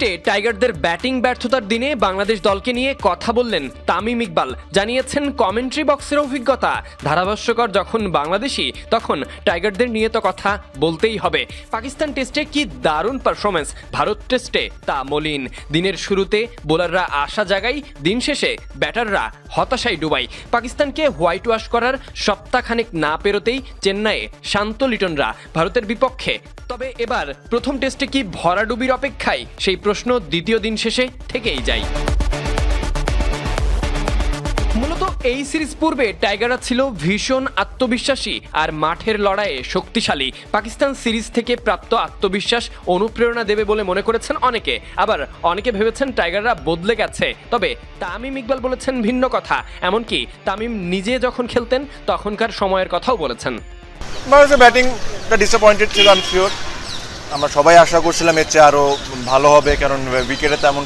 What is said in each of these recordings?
টেস্টে টাইগারদের ব্যাটিং ব্যর্থতার দিনে বাংলাদেশ দলকে নিয়ে কথা বললেন তামিম ইকবাল। জানিয়েছেন, কমেন্ট্রি বক্সের অভিজ্ঞতা। ধারাভাষ্যকর যখন বাংলাদেশি, তখন টাইগারদের নিয়ে তো কথা বলতেই হবে। পাকিস্তান টেস্টে কি দারুণ পারফরমেন্স ভারত টেস্টে তা মলিন। দিনের শুরুতে বোলাররা আশা জাগাই, দিন শেষে ব্যাটাররা হতাশায় ডুবাই। পাকিস্তানকে হোয়াইট ওয়াশ করার সপ্তাহখানেক না পেরোতেই চেন্নাইয়ে শান্ত লিটনরা। ভারতের বিপক্ষে। তবে এবার প্রথম টেস্টে কি ভরাডুবির অপেক্ষায়? সেই প্রশ্ন দ্বিতীয় দিন শেষে থেকেই যায়। মূলত এই সিরিজ পূর্বে টাইগাররা ছিল ভীষণ আত্মবিশ্বাসী আর মাঠের লড়াইয়ে শক্তিশালী। পাকিস্তান সিরিজ থেকে প্রাপ্ত আত্মবিশ্বাস অনুপ্রেরণা দেবে বলে মনে করেছেন অনেকে। আবার অনেকে ভেবেছেন টাইগাররা বদলে গেছে। তবে তামিম ইকবাল বলেছেন ভিন্ন কথা। এমনকি তামিম নিজে যখন খেলতেন, তখনকার সময়ের কথাও বলেছেন। ব্যাটিংটা ডিসঅ্যাপয়েন্টেড ছিল আমি শিওর আমরা সবাই আশা করছিলাম এর চেয়ে আরও ভালো হবে, কারণ উইকেটে তেমন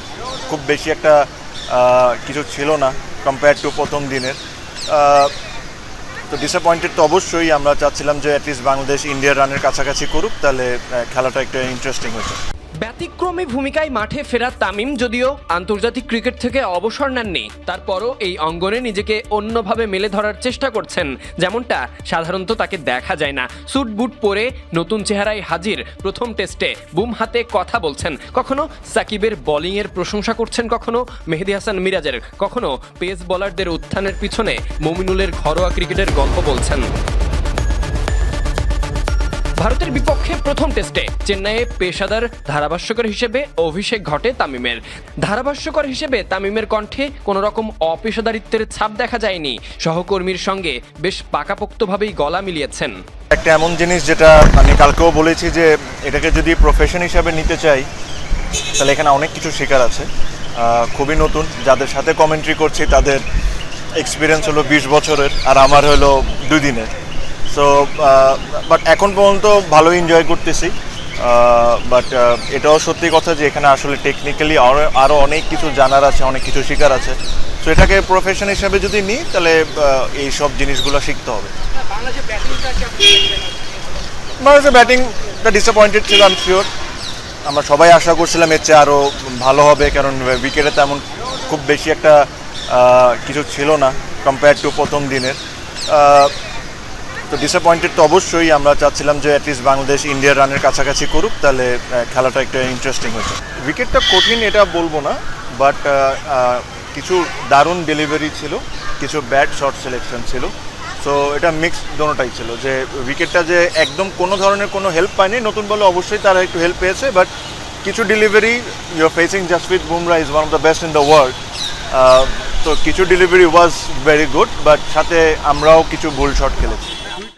খুব বেশি একটা কিছু ছিল না কম্পেয়ার টু প্রথম দিনের। তো ডিসঅ্যাপয়েন্টেড তো অবশ্যই, আমরা চাচ্ছিলাম যে অ্যাটলিস্ট বাংলাদেশ ইন্ডিয়ার রানের কাছাকাছি করুক, তাহলে খেলাটা একটু ইন্টারেস্টিং হতো। ব্যতিক্রমী ভূমিকায় মাঠে ফেরা তামিম যদিও আন্তর্জাতিক ক্রিকেট থেকে অবসর নেননি, তারপরও এই অঙ্গনে নিজেকে অন্যভাবে মেলে ধরার চেষ্টা করছেন, যেমনটা সাধারণত তাকে দেখা যায় না। স্যুট বুট পরে নতুন চেহারায় হাজির, প্রথম টেস্টে বুম হাতে কথা বলছেন। কখনো সাকিবের বোলিংয়ের প্রশংসা করছেন, কখনো মেহেদি হাসান মিরাজের, কখনো পেস বোলারদের উত্থানের পিছনে মমিনুলের ঘরোয়া ক্রিকেটের গল্প বলছেন। ভারতের বিপক্ষে প্রথম টেস্টে চেন্নাইয়ে পেশাদার ধারাভাষ্যকর হিসেবে অভিষেক ঘটে তামিমের। ধারাভাষ্যকর হিসেবে তামিমের কণ্ঠে কোনো রকম অপেশাদারিত্বের ছাপ দেখা যায়নি। সহকর্মীর সঙ্গে বেশ পাকাপোক্তভাবেই গলা মিলিয়েছেন। একটা এমন জিনিস যেটা আমি কালকেও বলেছি যে এটাকে যদি প্রফেশন হিসাবে নিতে চাই, তাহলে এখানে অনেক কিছু শেখার আছে। খুবই নতুন। যাদের সাথে কমেন্ট্রি করছি, তাদের এক্সপিরিয়েন্স হলো বিশ বছরের আর আমার হলো দুই দিনের। সো বাট এখন পর্যন্ত ভালো এনজয় করতেছি। বাট এটাও সত্যি কথা যে এখানে আসলে টেকনিক্যালি আরও আরও অনেক কিছু জানার আছে, অনেক কিছু শেখার আছে। সো এটাকে প্রফেশন হিসাবে যদি নিই, তাহলে এই সব জিনিসগুলো শিখতে হবে। বাংলাদেশের ব্যাটিংটা ডিসঅ্যাপয়েন্টেড ছিল আমি শিওর আমরা সবাই আশা করছিলাম এর চেয়ে আরও ভালো হবে, কারণ উইকেটে তেমন খুব বেশি একটা কিছু ছিল না কম্পেয়ার টু প্রথম দিনের। তো ডিসঅ্যাপয়েন্টেড তো অবশ্যই, আমরা চাচ্ছিলাম যে অ্যাটলিস্ট বাংলাদেশ ইন্ডিয়ার রানের কাছাকাছি করুক, তাহলে খেলাটা একটা ইন্টারেস্টিং হতো। উইকেটটা কঠিন এটা বলব না বাট কিছু দারুণ ডেলিভারি ছিল, কিছু ব্যাড শর্ট সিলেকশন ছিল। সো এটা মিক্স দোনোটাই ছিল, যে উইকেটটা যে একদম কোনো ধরনের কোনো হেল্প পায়নি, নতুন বলে অবশ্যই তারা একটু হেল্প পেয়েছে বাট কিছু delivery your facing Jasprit Bumrah is one of the best in the world তো কিছু delivery was very good but সাথে আমরাও কিছু ভুল শট খেলেছি।